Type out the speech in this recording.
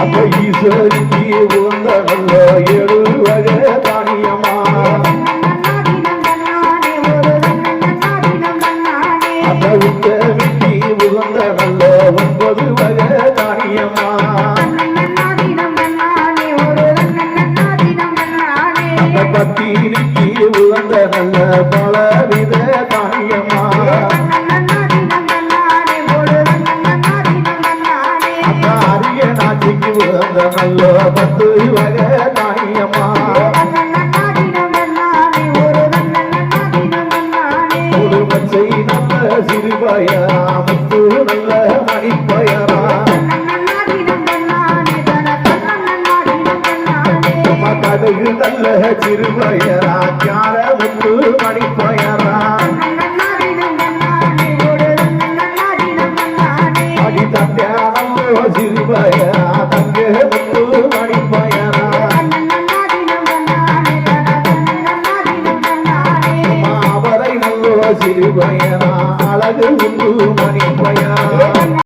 அப்ப ஈஸ்வரிக்கு உந்த நல்ல ஏழு வகை தானியமா அந்த உத்தமிக்கு உகந்த நல்ல ஒன்பது வகை தானியமா அந்த பத்திரிக்கு உகந்த நல்ல பலவித தானியமா நாட்டிக்கு உகந்த நல்ல பத்து வகை தானியமா ஒரு பச்சை நல்ல சிறுபயரா முத்து நல்ல மணிப்பயரா. கடுகு நல்ல சிறுபயரா ஞான முத்து மணிப்பயரா. அடி தத்தியானோ சிறுபயரா மாவரை நல்லோ சிறுபயரா அழகு முத்து மணிப்பயரா